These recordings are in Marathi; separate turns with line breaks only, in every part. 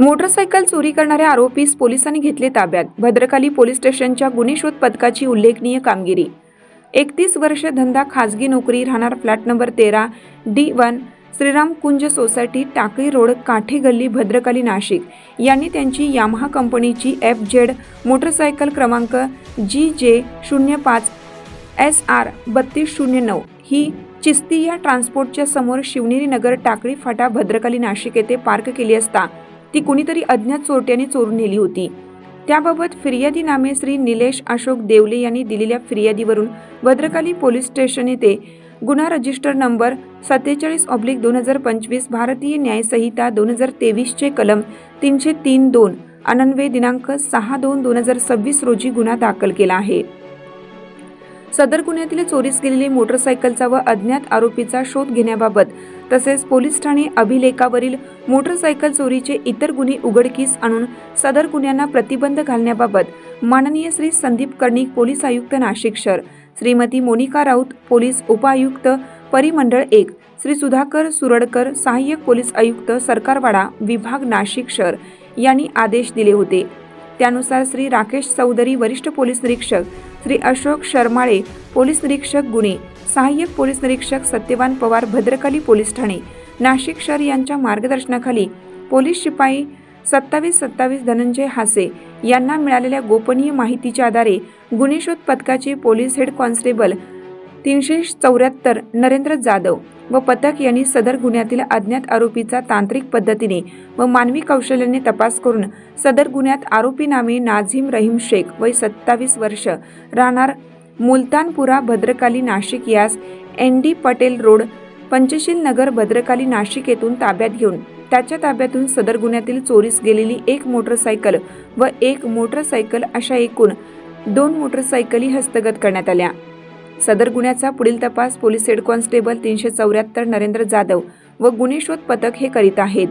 मोटरसायकल चोरी करणाऱ्या आरोपीस पोलिसांनी घेतले ताब्यात. भद्रकाली पोलीस स्टेशनच्या गुन्हे शोध पथकाची उल्लेखनीय कामगिरी. एकतीस वर्ष धंदा खाजगी नोकरी राहणार फ्लॅट नंबर तेरा D one Shriram Kunj society Takali road Kathe Galli Bhadrakali Nashik. यांनी त्यांची यामहा कंपनीची एफ जेड मोटरसायकल क्रमांक जी जे शून्य पाच एस आर बत्तीस शून्य नऊ. ही चिस्ती या ट्रान्सपोर्टच्या समोर शिवनेरी नगर टाकळी फाटा भद्रकाली नाशिक येथे पार्क केली असता ती कुणीतरी अज्ञात चोरट्याने चोरून नेली होती. त्याबाबत फिर्यादी नामे श्री निलेश अशोक देवले यांनी दिलेल्या फिर्यादीवरून भद्रकाली पोलीस स्टेशन येथे गुन्हा रजिस्टर नंबर सत्तेचाळीस ऑब्लिक दोन हजार पंचवीस भारतीय न्यायसंहिता दोन हजार तेवीसचे कलम तीनशे तीन दोन अनन्वय दिनांक सहा दोन दोन हजार सव्वीस रोजी गुन्हा दाखल केला आहे. सदर गुन्ह्यातील चोरीस गेलेली मोटरसायकलचा व अज्ञात आरोपीचा शोध घेण्याबाबत तसेच पोलीस ठाणे अभिलेखावरील मोटरसायकल चोरीचे इतर गुन्हे उघडकीस आणून सदर गुन्ह्यांना प्रतिबंध घालण्याबाबत माननीय श्री संदीप कर्णिक पोलीस आयुक्त नाशिक शहर श्रीमती मोनिका राऊत पोलीस उपायुक्त परिमंडळ एक श्री सुधाकर सुरडकर सहाय्यक पोलीस आयुक्त सरकारवाडा विभाग नाशिक शहर यांनी आदेश दिले होते. त्यानुसार श्री राकेश चौधरी वरिष्ठ पोलीस निरीक्षक श्री अशोक शर्माळे पोलीस निरीक्षक गुन्हे सहाय्यक पोलीस निरीक्षक सत्यवान पवार भद्रकाली पोलीस ठाणे नाशिक शहर यांच्या मार्गदर्शनाखाली पोलीस शिपाई सत्तावीस सत्तावीस धनंजय हासे यांना मिळालेल्या गोपनीय माहितीच्या आधारे गुन्हेशोध पथकाचे पोलीस हेड कॉन्स्टेबल तीनशे चौऱ्याहत्तर नरेंद्र जाधव व पथक यांनी सदर गुन्ह्यातील अज्ञात आरोपीचा तांत्रिक पद्धतीने व मानवी कौशल्याने तपास करून सदर गुन्ह्यात आरोपी नामे नाझीम रहीम शेख वय सत्तावीस वर्ष राहणार मुलतानपुरा भद्रकाली नाशिक यास N D Patel road Panchsheel Nagar Bhadrakali Nashik येथून ताब्यात घेऊन त्याच्या ताब्यातून सदर गुन्ह्यातील चोरीस गेलेली एक मोटरसायकल व एक मोटरसायकल अशा एकूण दोन मोटरसायकली हस्तगत करण्यात आल्या. सदर गुन्ह्याचा पुढील तपास पोलीस हेड कॉन्स्टेबल तीनशे चौऱ्याहत्तर नरेंद्र जाधव व गुन्हे शोध पथक हे करीत आहेत.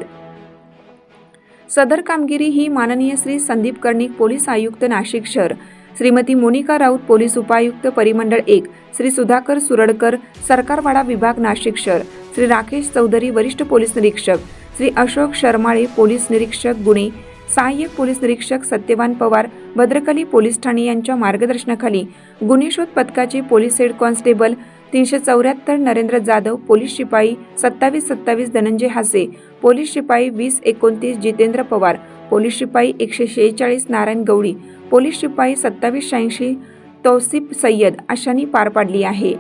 सदर कामगिरी ही माननीय श्री संदीप कर्णिक पोलीस आयुक्त नाशिक शहर. श्रीमती मोनिका राऊत पोलीस उपायुक्त परिमंडळ एक. श्री सुधाकर सुरडकर सरकारवाडा विभाग नाशिक शहर. श्री राकेश चौधरी वरिष्ठ पोलीस निरीक्षक. श्री अशोक शर्माळे पोलीस निरीक्षक गुन्हे. सहाय्यक पोलीस निरीक्षक सत्यवान पवार भद्रकली पोलीस ठाणे यांच्या मार्गदर्शनाखाली गुन्हे शोध पथकाचे पोलीस हेड कॉन्स्टेबल तीनशे चौऱ्याहत्तर नरेंद्र जाधव पोलीस शिपाई सत्तावीस सत्तावीस धनंजय हासे पोलीस शिपाई वीस एकोणतीस जितेंद्र पवार पोलीस शिपाई एकशे शेहेचाळीस नारायण गवळी पोलीस शिपाई सत्तावीस शहाऐंशी तौसिफ सय्यद अशांनी पार पाडली आहे.